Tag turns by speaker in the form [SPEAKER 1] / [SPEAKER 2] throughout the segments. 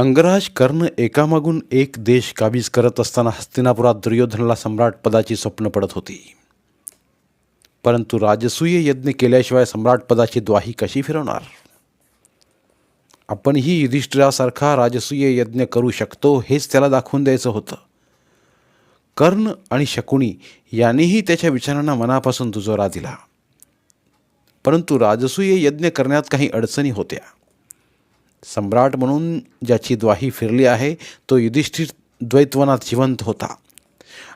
[SPEAKER 1] अंगराज कर्ण एकामागून एक देश काबीज करत असताना हस्तिनापुरात दुर्योधनाला सम्राट पदाची स्वप्न पडत होती. परंतु राजसूय यज्ञ केल्याशिवाय सम्राट पदाची द्वाही कशी फिरवणार? आपणही युधिष्ठिरासारखा राजसूय यज्ञ करू शकतो हेच त्याला दाखवून द्यायचं होतं. कर्ण आणि शकुणी यांनीही त्याच्या विचारांना मनापासून दुजोरा दिला. परंतु राजसूय यज्ञ करण्यात काही अडचणी होत्या. सम्राट म्हणून ज्याची द्वाही फिरली आहे तो युधिष्ठिर द्वैतवनात जिवंत होता.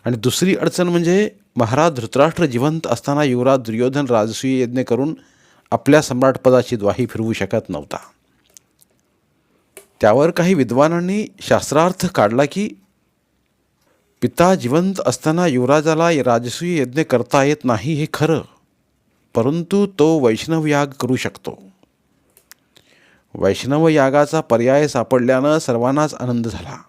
[SPEAKER 1] आणि दुसरी अडचण म्हणजे महाराज धृतराष्ट्र जिवंत असताना युवराज दुर्योधन राजसूय यज्ञ करून आपल्या सम्राटपदाची द्वाही फिरवू शकत नव्हता. त्यावर काही विद्वानांनी शास्त्रार्थ काढला की पिता जिवंत असताना युवराजाला राजसूय यज्ञ करता येत नाही हे खरं परंतु तो वैष्णव याग करू शकतो. वैष्णव यागाचा पर्याय सापडल्यानं सर्वांनाच आनंद झाला.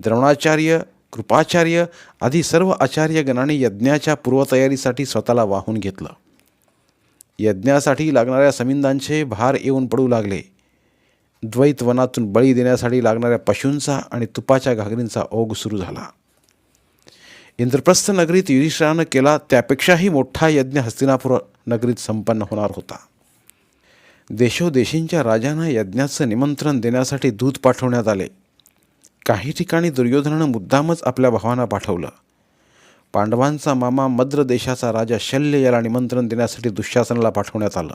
[SPEAKER 1] द्रोणाचार्य कृपाचार्य आदी सर्व आचार्यगणांनी यज्ञाच्या पूर्वतयारीसाठी स्वतःला वाहून घेतलं. यज्ञासाठी लागणाऱ्या समिंदांचे भार येऊन पडू लागले. द्वैत वनातून बळी देण्यासाठी लागणाऱ्या पशूंचा आणि तुपाच्या घागरींचा ओघ सुरू झाला. इंद्रप्रस्थ नगरीत युधिष्ठिरानं केला त्यापेक्षाही मोठा यज्ञ हस्तिनापूर नगरीत संपन्न होणार होता. देशोदेशींच्या राजांना यज्ञाचं निमंत्रण देण्यासाठी दूत पाठवण्यात आले. काही ठिकाणी दुर्योधनानं मुद्दामच आपल्या भावांना पाठवलं. पांडवांचा मामा मद्र देशाचा राजा शल्य याला निमंत्रण देण्यासाठी दुःशासनाला पाठवण्यात आलं.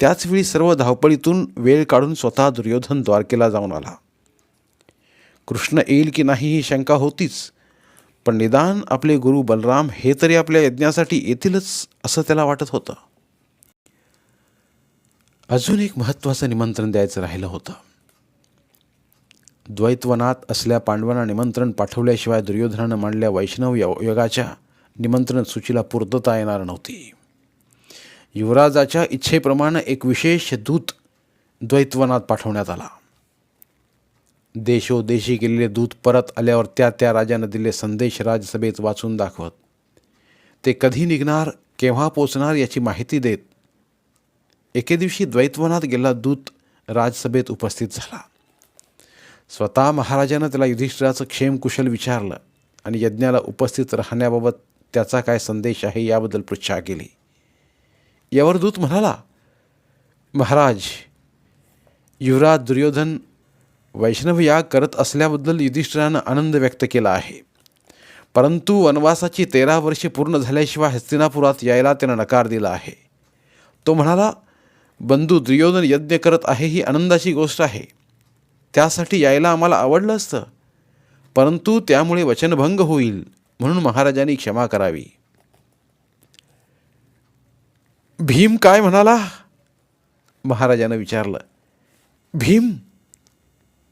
[SPEAKER 1] त्याचवेळी सर्व धावपळीतून वेळ काढून स्वतः दुर्योधन द्वारकेला जाऊन आला. कृष्ण येईल की नाही ही शंका होतीच पण निदान आपले गुरु बलराम हे तरी आपल्या यज्ञासाठी येतीलच असं त्याला वाटत होतं. अजून एक महत्त्वाचं निमंत्रण द्यायचं राहिलं होतं. द्वैतवनात असल्या पांडवांना निमंत्रण पाठवल्याशिवाय दुर्योधनानं मांडल्या वैष्णव योगाच्या निमंत्रण सूचीला पूर्तता येणार नव्हती. युवराजाच्या इच्छेप्रमाणे एक विशेष दूत द्वैतवनात पाठवण्यात आला. देशोदेशी गेलेले दूत परत आल्यावर त्या त्या राजानं दिले संदेश राजसभेत वाचून दाखवत. ते कधी निघणार केव्हा पोचणार याची माहिती देत एके दिवशी द्वैतवनात गेला दूत राजसभेत उपस्थित झाला. स्वतः महाराजानं त्याला युधिष्ठिराचं क्षेमकुशल विचारलं आणि यज्ञाला उपस्थित राहण्याबाबत त्याचा काय संदेश आहे याबद्दल पृच्छा केली. यावर दूत म्हणाला महाराज युवराज दुर्योधन वैष्णव याग करत असल्याबद्दल युधिष्ठिरानं आनंद व्यक्त केला आहे. परंतु वनवासाची तेरा वर्षे पूर्ण झाल्याशिवाय हस्तिनापुरात यायला त्यानं नकार दिला आहे. तो म्हणाला बंधू दुर्योधन यज्ञ करत आहे ही आनंदाची गोष्ट आहे. त्यासाठी यायला आम्हाला आवडलं असतं. परंतु त्यामुळे वचनभंग होईल म्हणून महाराजांनी क्षमा करावी. भीम काय म्हणाला? महाराजानं विचारलं. भीम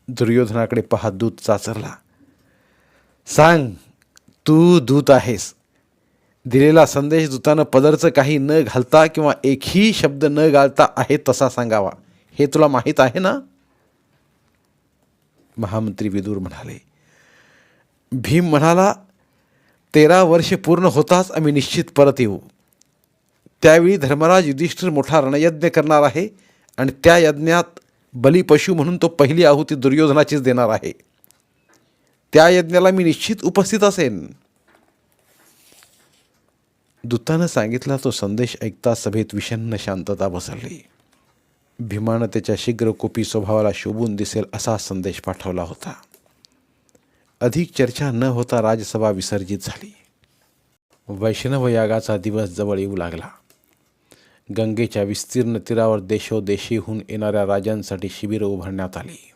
[SPEAKER 1] दुर्योधनाकडे पाहत दूत चाचरला. सांग तू दूत आहेस. दिलेला संदेश दूतानं पदरचं काही न घालता किंवा एकही शब्द न घालता आहे तसा सांगावा. हे तुला माहीत आहे ना? महामंत्री विदूर म्हणाले. भीम म्हणाला तेरा वर्षे पूर्ण होताच आम्ही निश्चित परत येऊ. त्यावेळी धर्मराज युधिष्ठिर मोठा रणयज्ञ करणार आहे आणि त्या यज्ञात बलिपशु म्हणून तो पहिली आहुती दुर्योधनाचीच देणार आहे. त्या यज्ञाला मी निश्चित उपस्थित असेन. दूतानं सांगितला तो संदेश ऐकता सभेत विषन्न शांतता बसरली भीमानं त्याच्या शीघ्रकोपी स्वभावाला शोभून दिसेल असा संदेश पाठवला होता. अधिक चर्चा न होता राजसभा विसर्जित झाली. वैष्णव यागाचा दिवस जवळ येऊ लागला. गंगेच्या विस्तीर्ण तीरावर देशोदेशीहून येणाऱ्या राजांसाठी शिबिरं उभारण्यात आली.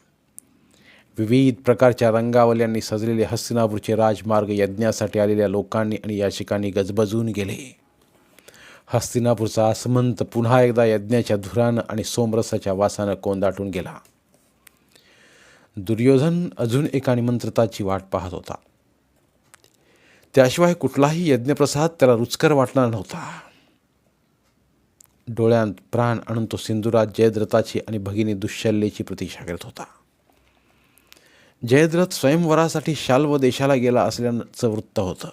[SPEAKER 1] विविध प्रकारच्या रंगावल्यांनी सजलेले हस्तिनापूरचे राजमार्ग यज्ञासाठी आलेल्या लोकांनी आणि याचिकांनी गजबजून गेले. हस्तिनापूरचा आसमंत पुन्हा एकदा यज्ञाच्या धुरानं आणि सोमरसाच्या वासानं कोंदाटून गेला. दुर्योधन अजून एका निमंत्रताची वाट पाहत होता. त्याशिवाय कुठलाही यज्ञप्रसाद त्याला रुचकर वाटणार नव्हता. डोळ्यांत प्राण आणून तो सिंधुराज जयद्रथाची आणि भगिनी दुश्शल्याची प्रतीक्षा करत होता. जयद्रथ स्वयंवरासाठी शाल्व देशाला गेला असल्याचं वृत्त होतं.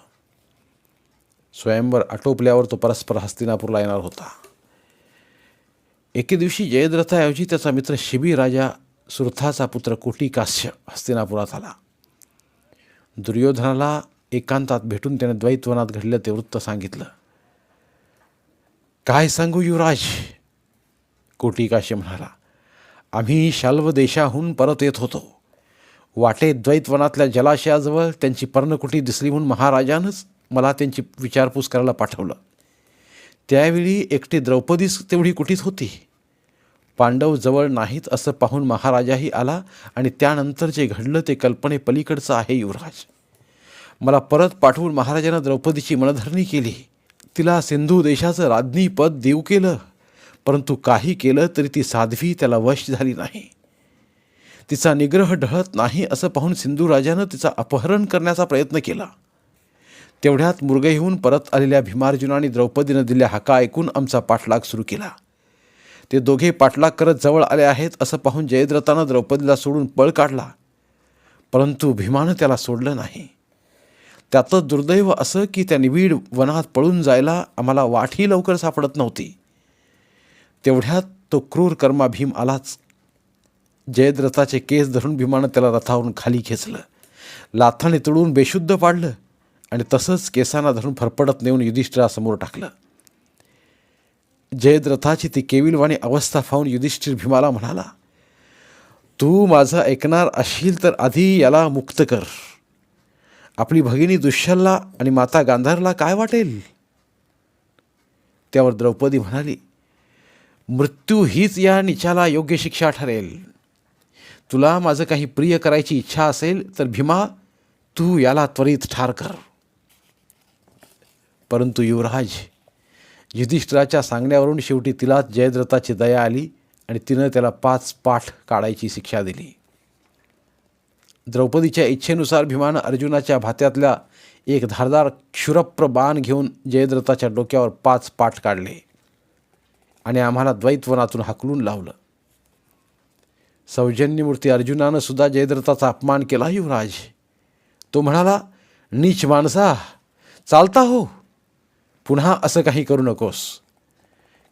[SPEAKER 1] स्वयंवर आटोपल्यावर तो परस्पर हस्तिनापूरला येणार होता. एके दिवशी जयद्रथाऐवजी त्याचा मित्र शिबी राजा सुरथाचा पुत्र कोटिकास्य हस्तिनापुरात आला. दुर्योधनाला एकांतात भेटून त्याने द्वैतवनात घडलं ते वृत्त सांगितलं. काय सांगू युवराज? कोटिकाशी म्हणाला. आम्ही शाल्व देशाहून परत येत होतो. वाटेत द्वैतवनातल्या जलाशयाजवळ त्यांची पर्णकुटी दिसली म्हणून महाराजानंच मला त्यांची विचारपूस करायला पाठवलं. त्यावेळी एकटी द्रौपदीच तेवढी कुटीत होती. पांडव जवळ नाहीत असं पाहून महाराजाही आला आणि त्यानंतर जे घडलं ते कल्पने पलीकडचं आहे युवराज. मला परत पाठवून महाराजानं द्रौपदीची मनधरणी केली. तिला सिंधू देशाचं राज्ञीपद देऊ केलं. परंतु काही केलं तरी ती साध्वी त्याला वश झाली नाही. तिचा निग्रह ढळत नाही असं पाहून सिंधू राजानं तिचा अपहरण करण्याचा प्रयत्न केला. तेवढ्यात मुरगईहून परत आलेल्या भीमार्जुनाने द्रौपदीनं दिल्या हाका ऐकून आमचा पाठलाग सुरू केला. ते दोघे पाठलाग करत जवळ आले आहेत असं पाहून जयद्रथानं द्रौपदीला सोडून पळ काढला. परंतु भीमानं त्याला सोडलं नाही. त्यातलं दुर्दैव असं की त्या निबीड वनात पळून जायला आम्हाला वाटही लवकर सापडत नव्हती. तेवढ्यात तो क्रूर कर्मा भीम आलाच. जयद्रथाचे केस धरून भीमानं त्याला रथावरून खाली खेचलं. लाथाने तुळून बेशुद्ध पाडलं आणि तसंच केसांना धरून फरफडत नेऊन युधिष्ठिरासमोर टाकलं. जयद्रथाची ती केविलवाणी अवस्था पाहून युधिष्ठिर भीमाला म्हणाला तू माझं ऐकणार असशील तर आधी याला मुक्त कर. आपली भगिनी दुष्यलला आणि माता गांधारला काय वाटेल? त्यावर द्रौपदी म्हणाली मृत्यू हीच या निचाला योग्य शिक्षा ठरेल. तुला माझं काही प्रिय करायची इच्छा असेल तर भीमा तू याला त्वरित ठार कर. परंतु युवराज युधिष्ठिराच्या सांगण्यावरून शेवटी तिला जयद्रथाची दया आली आणि तिनं त्याला पाच पाठ काढायची शिक्षा दिली. द्रौपदीच्या इच्छेनुसार भीमानं अर्जुनाच्या भात्यातल्या एक धारदार क्षुरप्र बाण घेऊन जयद्रथाच्या डोक्यावर पाच पाठ काढले आणि आम्हाला द्वैतवनातून हाकलून लावलं. सौजन्यमूर्ती अर्जुनानं सुद्धा जयद्रथाचा अपमान केला युवराज. तो म्हणाला नीच माणसा चालता हो. पुन्हा असं काही करू नकोस.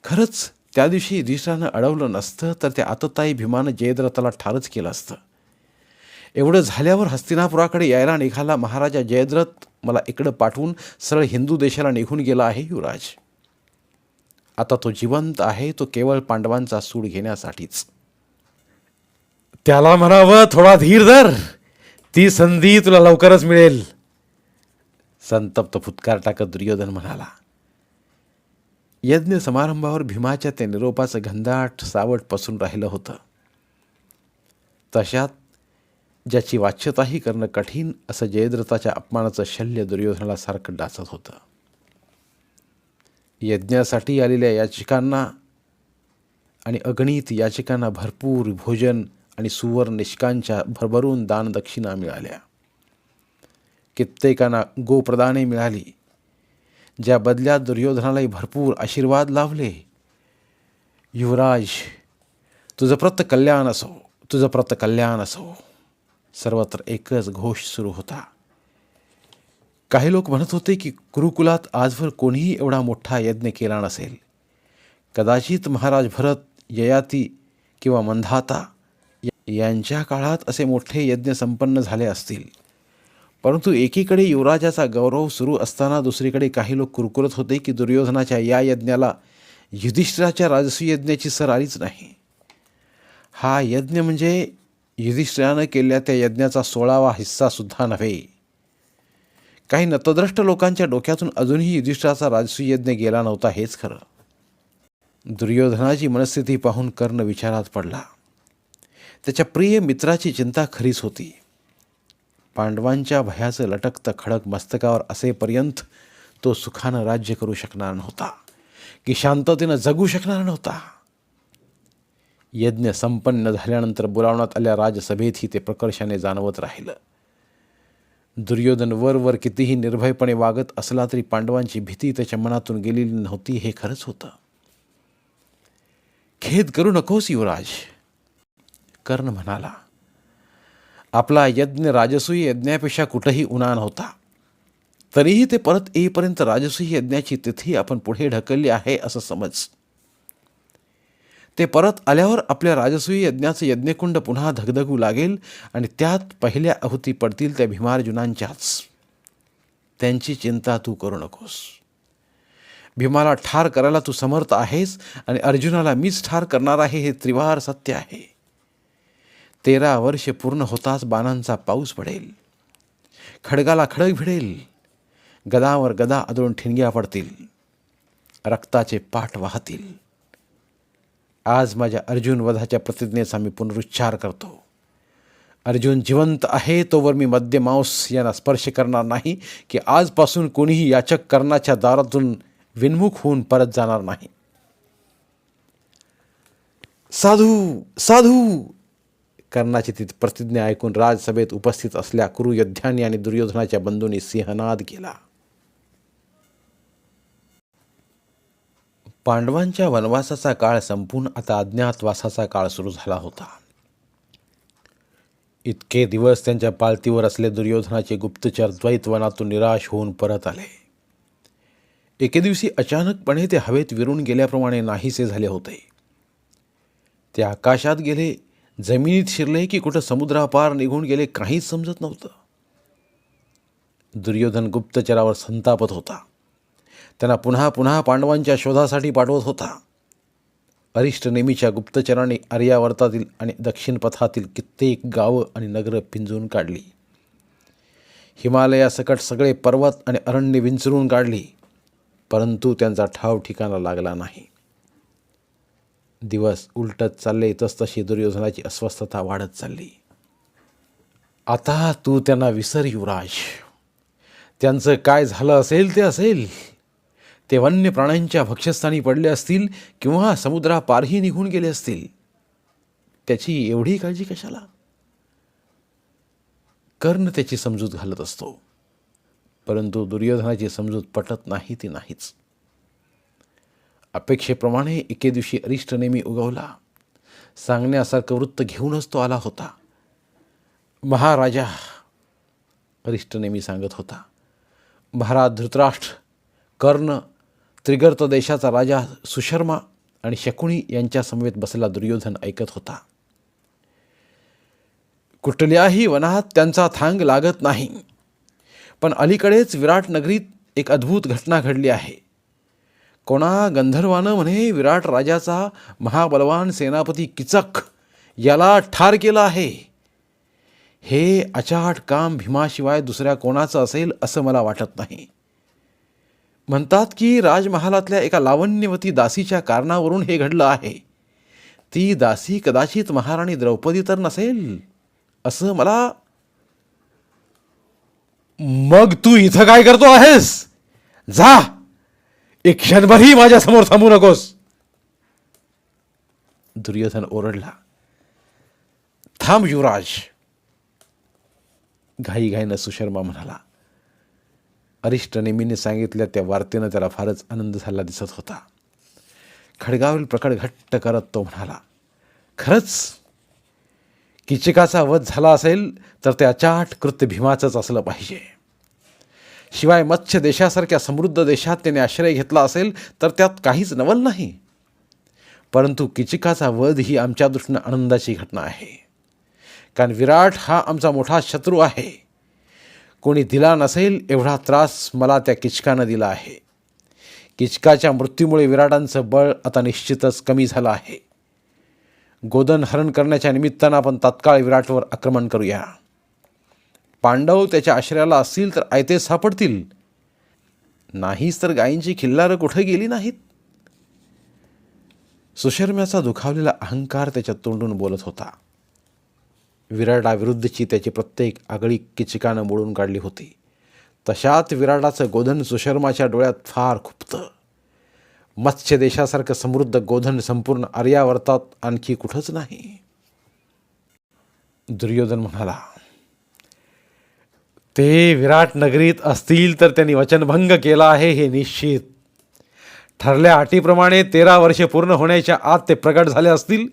[SPEAKER 1] खरंच त्या दिवशी युधिष्ठिरानं अडवलं नसतं तर त्या आतताई भीमानं जयद्रथाला ठारच केलं असतं. एवढं झाल्यावर हस्तिनापुराकडे यायला निघाला महाराजा जयद्रथ. मला इकडं पाठवून सरळ हिंदू देशाला निघून गेला आहे युवराज. आता तो जिवंत आहे तो केवळ पांडवांचा सूड घेण्यासाठीच. त्याला म्हणावं थोडा धीर धर. ती संधी तुला लवकरच मिळेल. संतप्त फुतकार टाकत दुर्योधन म्हणाला यज्ञ समारंभावर भीमाच्या त्या निरोपाचं घंदाट सावट पसून राहिलं होतं. तशात ज्याची वाच्यताही करणं कठीण असं जयद्रथाच्या अपमानाचं शल्य दुर्योधनाला सारखं डाचत होतं. यज्ञासाठी आलेल्या याचिकांना आणि अगणित याचिकांना भरपूर भोजन आणि सुवर्ण निष्कांच्या भरभरून दानदक्षिणा मिळाल्या. कित्येकांना गोप्रदाने मिळाली ज्या बदल्यात दुर्योधनालाही भरपूर आशीर्वाद लाभले. युवराज तुझं प्रत कल्याण असो तुझं प्रत कल्याण असो. सर्वत्र एकच घोष सुरू होता. काही लोक म्हणत होते की कुरुकुलात आजवर कोणीही एवढा मोठा यज्ञ केला नसेल. कदाचित महाराज भरत ययाती किंवा मंधाता यांच्या काळात असे मोठे यज्ञ संपन्न झाले असतील. परंतु एकीकडे युवराजाचा गौरव सुरू असताना दुसरीकडे काही लोक कुरकुरत होते की दुर्योधनाच्या या यज्ञाला युधिष्ठिराच्या राजसूय यज्ञाची सर आलीच नाही. हा यज्ञ म्हणजे युधिष्ठिरानं केलेल्या त्या यज्ञाचा सोळावा हिस्सासुद्धा नव्हे. काही नतद्रष्ट लोकांच्या डोक्यातून अजूनही युधिष्ठिराचा राजसूय यज्ञ गेला नव्हता हेच खरं. दुर्योधनाची मनस्थिती पाहून कर्ण विचारात पडला. त्याच्या प्रिय मित्राची चिंता खरीच होती. पांडवांच्या भयाचं लटकतं खडक मस्तकावर असेपर्यंत तो सुखानं राज्य करू शकणार नव्हता की शांततेनं जगू शकणार नव्हता. यज्ञ संपन्न झाल्यानंतर बोलावण्यात आल्या राजसभेतही ते प्रकर्षाने जाणवत राहिलं. दुर्योधन वरवर कितीही निर्भयपणे वागत असला तरी पांडवांची भीती त्याच्या मनातून गेलेली नव्हती हे खरंच होतं. खेद करू नकोस युवराज. कर्ण म्हणाला आपला यज्ञ राजसूय यज्ञापेक्षा कुठंही उन्हा नव्हता. तरीही ते परत येईपर्यंत राजसूय यज्ञाची तिथी आपण पुढे ढकलली आहे असं समज. ते परत आल्यावर आपल्या राजसूय यज्ञाचं यज्ञकुंड पुन्हा धगधगू लागेल आणि त्यात पहिल्या आहुती पडतील त्या भीमार्जुनांच्याच. त्यांची चिंता तू करू नकोस. भीमाला ठार करायला तू समर्थ आहेस आणि अर्जुनाला मीच ठार करणार आहे हे त्रिवार सत्य आहे. तेरा वर्ष पूर्ण होताच बाणांचा पाऊस पडेल. खडगाला खडग भिडेल. गदावर गदा आदळून ठिणग्या पडतील. रक्ताचे पाठ वाहतील. आज माझ्या अर्जुन वधाच्या प्रतिज्ञेचा मी पुनरुच्चार करतो. अर्जुन जिवंत आहे तोवर मी मद्य मांस यांना स्पर्श करणार नाही की आजपासून कोणीही याचक कर्णाच्या दारातून विन्मुख होऊन परत जाणार नाही. साधू साधू! कर्णाची ती प्रतिज्ञा ऐकून राजसभेत उपस्थित असल्या कुरुयोद्ध्यांनी आणि दुर्योधनाच्या बंधूंनी सिंहनाद केला. पांडवांच्या वनवासाचा काळ संपून आता अज्ञातवासाचा काळ सुरू झाला होता. इतके दिवस त्यांच्या पालतीवर असले दुर्योधनाचे गुप्तचर द्वैतवनातून निराश होऊन परत आले. एके दिवशी अचानकपणे ते हवेत विरून गेल्याप्रमाणे नाहीसे झाले होते. ते आकाशात गेले जमिनीत शिरले की कुठं समुद्रापार निघून गेले काहीच समजत नव्हतं. दुर्योधन गुप्तचरावर संतापत होता. त्यांना पुन्हा पुन्हा पांडवांच्या शोधासाठी पाठवत होता. अरिष्ट नेमीच्या गुप्तचराने आर्यावर्तातील आणि दक्षिण पथातील कित्येक गावं आणि नगरं पिंजून काढली. हिमालयासकट सगळे पर्वत आणि अरण्य विंचरून काढली. परंतु त्यांचा ठाव ठिकाणा लागला नाही. दिवस उलटत चालले तसतशी दुर्योधनाची अस्वस्थता वाढत चालली. आता तू त्यांना विसर युवराज. त्यांचं काय झालं असेल ते असेल. ते वन्य प्राण्यांच्या भक्ष्यस्थानी पडले असतील किंवा समुद्रापारही निघून गेले असतील. त्याची एवढी काळजी कशाला? कर्ण त्याची समजूत घालत असतो. परंतु दुर्योधनाची समजूत पटत नाही ती नाहीच. अपेक्षेप्रमाणे एके दिवशी अरिष्ट नेहमी उगवला. सांगण्यासारखं वृत्त घेऊनच तो आला होता. महाराजा अरिष्ट नेहमी सांगत होता. महाराज धृतराष्ट्र कर्ण त्रिगर्त देशाचा राजा सुशर्मा आणि शकुणी यांच्या समवेत बसला दुर्योधन ऐकत होता. कुठल्याही वनात त्यांचा थांग लागत नाही. पण अलीकडेच विराट नगरीत एक अद्भुत घटना घडली आहे. कोणा गंधर्वानं म्हणे विराट राजाचा महाबलवान सेनापती किचक याला ठार केलं आहे. हे अचाट काम भीमाशिवाय दुसऱ्या कोणाचं असेल असं मला वाटत नाही. म्हणतात की राजमहालातल्या एका लावण्यवती दासीच्या कारणावरून हे घडलं आहे. ती दासी कदाचित महाराणी द्रौपदी तर नसेल असं मला मग तू इथं काय करतो आहेस? जा! एक क्षणभरही माझ्यासमोर थांबू नकोस. दुर्योधन ओरडला. थांब युवराज. घाईघाईनं सुशर्मा म्हणाला. अरिष्ट नेमीने सांगितल्या त्या वार्तेनं त्याला फारच आनंद झाला दिसत होता. खडगावरील प्रकट घट्ट करत तो म्हणाला खरंच? किचिकाचा वध झाला असेल तर ते अचाट कृत्य भीमाचंच असलं पाहिजे. शिवाय मत्स्य देशासारख्या समृद्ध देशात त्याने आश्रय घेतला असेल तर त्यात काहीच नवल नाही. परंतु किचिकाचा वध ही आमच्या दृष्टीनं आनंदाची घटना आहे. कारण विराट हा आमचा मोठा शत्रू आहे. कोणी दिला नसेल एवढा त्रास मला त्या किचकानं दिला आहे. किचकाच्या मृत्यूमुळे विराटांचं बळ आता निश्चितच कमी झालं आहे. गोदन हरण करण्याच्या निमित्तानं आपण तात्काळ विराटवर आक्रमण करूया. पांडव त्याच्या आश्रयाला असतील तर आयते सापडतील. नाहीच तर गायींची खिल्लारं कुठं गेली नाहीत? सुशर्म्याचा दुखावलेला अहंकार त्याच्या तोंडून बोलत होता. विराटाविरुद्धची त्याची प्रत्येक आगळी किचकानं मोडून काढली होती. तशात विराटाचं गोधन सुशर्माच्या डोळ्यात फार खुपतं. मत्स्य देशासारखं समृद्ध गोधन संपूर्ण आर्यावर्तात आणखी कुठंच नाही. दुर्योधन म्हणाला ते विराट नगरीत असतील तर त्यांनी वचनभंग केला आहे हे निश्चित. ठरल्या अटीप्रमाणे तेरा वर्षे पूर्ण होण्याच्या आत ते प्रगट झाले असतील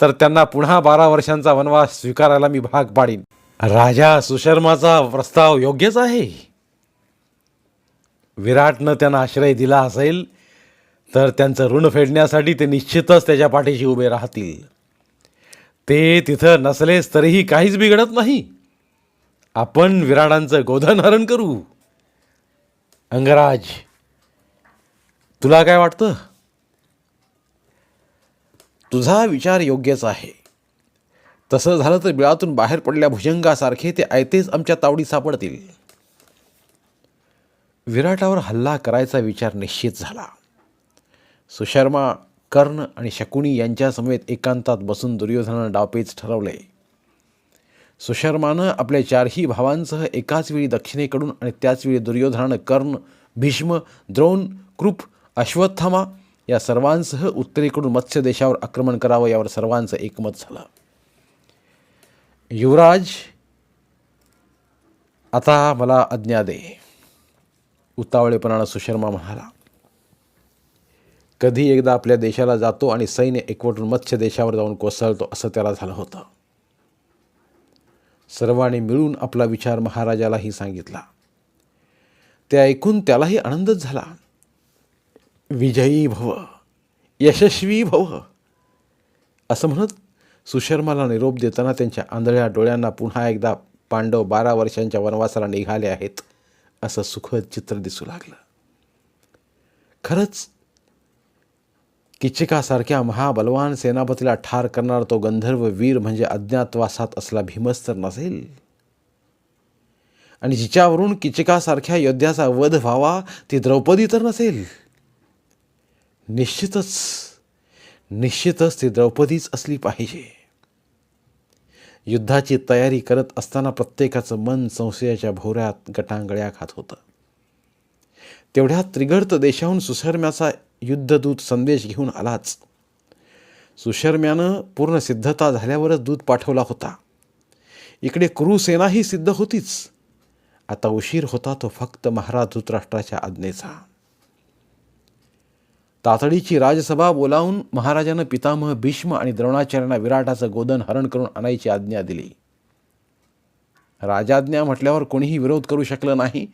[SPEAKER 1] तर त्यांना पुन्हा बारा वर्षांचा वनवास स्वीकारायला मी भाग पाडीन. राजा सुशर्माचा प्रस्ताव योग्यच आहे? विराटनं त्यांना आश्रय दिला असेल तर त्यांचं ऋण फेडण्यासाठी ते निश्चितच त्याच्या पाठीशी उभे राहतील. ते तिथं नसलेच तरीही काहीच बिघडत नाही. आपण विराटांचं गोधन हरण करू. अंगराज तुला काय वाटतं? तुझा विचार योग्यच आहे. तसं झालं तर बिळातून बाहेर पडल्या भुजंगासारखे ते आयतेच आमच्या तावडी सापडतील. विराटावर हल्ला करायचा विचार निश्चित झाला. सुशर्मा कर्ण आणि शकुनी यांच्यासमवेत एकांतात बसून दुर्योधनानं डावपेच ठरवले. सुशर्मानं आपल्या चारही भावांसह एकाच वेळी दक्षिणेकडून आणि त्याचवेळी दुर्योधनानं कर्ण भीष्म द्रोण कृप अश्वत्थामा या सर्वांसह उत्तरेकडून मत्स्य देशावर आक्रमण करावं यावर सर्वांचं एकमत झालं. युवराज आता मला आज्ञा दे उतावळेपणानं सुशर्मा म्हणाला. कधी एकदा आपल्या देशाला जातो आणि सैन्य एकवटून मत्स्य देशावर जाऊन कोसळतो असं त्याला झालं होतं. सर्वांनी मिळून आपला विचार महाराजालाही सांगितला. ते ऐकून त्यालाही आनंदच झाला. विजयी भव यशस्वी भव असं म्हणत सुशर्माला निरोप देताना त्यांच्या आंधळ्या डोळ्यांना पुन्हा एकदा पांडव बारा वर्षांच्या वनवासाला निघाले आहेत असं सुखद चित्र दिसू लागलं. खरंच किचिकासारख्या महाबलवान सेनापतीला ठार करणार तो गंधर्व वीर म्हणजे अज्ञातवासात असला भीमस्तर नसेल. आणि जिच्यावरून किचकासारख्या योद्ध्याचा वध व्हावा ती द्रौपदी तर नसेल. निश्चितच निश्चितच ती द्रौपदीच असली पाहिजे. युद्धाची तयारी करत असताना प्रत्येकाचं मन संशयाच्या भोवऱ्यात गटांगळ्या खात होतं. तेवढ्यात त्रिगर्त देशाहून सुसरम्याचा युद्धदूत संदेश घेऊन आलाच. सुशर्म्यानं पूर्ण सिद्धता झाल्यावरच दूत पाठवला होता. इकडे कुरुसेनाही सिद्ध होतीच. आता उशीर होता तो फक्त महाराज धृतराष्ट्राच्या आज्ञेचा. तातडीची राजसभा बोलावून महाराजानं पितामह भीष्म आणि द्रोणाचार्यांना विराटाचं गोदन हरण करून आणायची आज्ञा दिली. राजाज्ञा म्हटल्यावर कोणीही विरोध करू शकलं नाही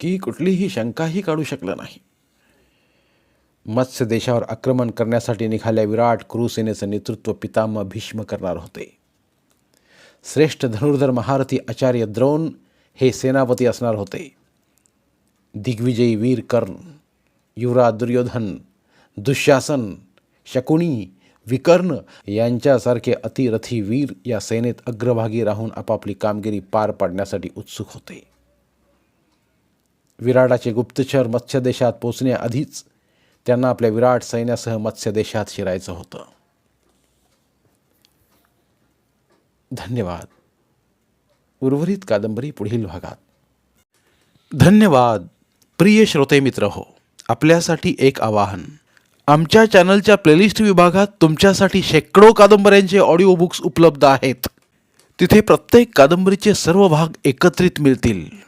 [SPEAKER 1] की कुठलीही शंकाही काढू शकलं नाही. मत्स्य देशावर आक्रमण करण्यासाठी निघाल्या विराट कुरुसेनेचं नेतृत्व पितामह भीष्म करणार होते. श्रेष्ठ धनुर्धर महारथी आचार्य द्रोण हे सेनापती असणार होते. दिग्विजयी वीर कर्ण युवराज दुर्योधन दुःशासन शकुणी विकर्ण यांच्यासारखे अतिरथी वीर या सेनेत अग्रभागी राहून आपापली कामगिरी पार पाडण्यासाठी उत्सुक होते. विराटाचे गुप्तचर मत्स्य देशात पोचण्याआधीच त्यांना आपल्या विराट सैन्यासह मत्स्य देशात शिरायचं होतं. धन्यवाद. उर्वरित कादंबरी पुढील भागात. धन्यवाद. प्रिय श्रोते मित्र हो आपल्यासाठी एक आवाहन. आमच्या चॅनलच्या प्लेलिस्ट विभागात तुमच्यासाठी शेकडो कादंबऱ्यांचे ऑडिओ बुक्स उपलब्ध आहेत. तिथे प्रत्येक कादंबरीचे सर्व भाग एकत्रित मिळतील.